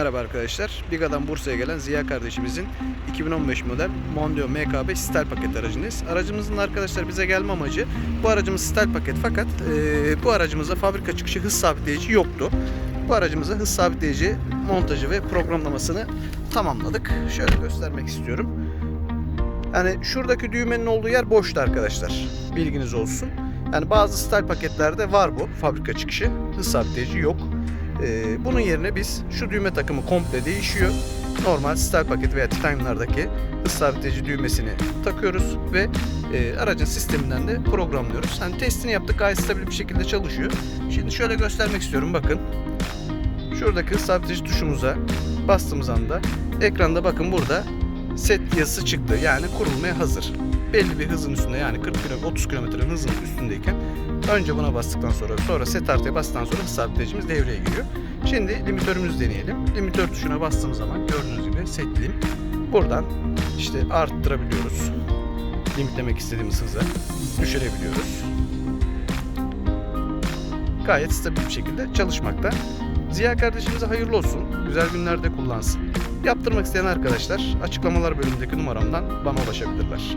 Merhaba arkadaşlar. Biga'dan Bursa'ya gelen Ziya kardeşimizin 2015 model Mondeo MKB stel paket aracındayız. Aracımızın arkadaşlar bize gelme amacı bu aracımız stel paket fakat e, bu aracımızda fabrika çıkışı hız sabitleyici yoktu. Bu aracımıza hız sabitleyici montajı ve programlamasını tamamladık. Şöyle göstermek istiyorum. Yani şuradaki düğmenin olduğu yer boştu arkadaşlar. Bilginiz olsun. Yani bazı stel paketlerde var bu fabrika çıkışı. Hız sabitleyici yok. Ee, bunun yerine biz şu düğme takımı komple değişiyor. Normal stel paket veya titaniumlardaki hız sabitleyici düğmesini takıyoruz ve e, aracın sisteminden de programlıyoruz. Hani testini yaptık gayet stabil bir şekilde çalışıyor. Şimdi şöyle göstermek istiyorum bakın. Şuradaki hız sabitleyici tuşumuza bastığımız anda ekranda bakın burada set yazısı çıktı. Yani kurulmaya hazır. Belli bir hızın üstünde yani 40 km 30 km hızın üstündeyken önce buna bastıktan sonra sonra set artıya bastıktan sonra hız sabitleyicimiz devreye giriyor. Şimdi limitörümüzü deneyelim. Limitör tuşuna bastığımız zaman gördüğünüz gibi setlim. Buradan işte arttırabiliyoruz. Limitlemek istediğimiz hıza düşürebiliyoruz. Gayet stabil bir şekilde çalışmakta. Ziya kardeşimize hayırlı olsun. Güzel günlerde kullansın. Yaptırmak isteyen arkadaşlar açıklamalar bölümündeki numaramdan bana ulaşabilirler.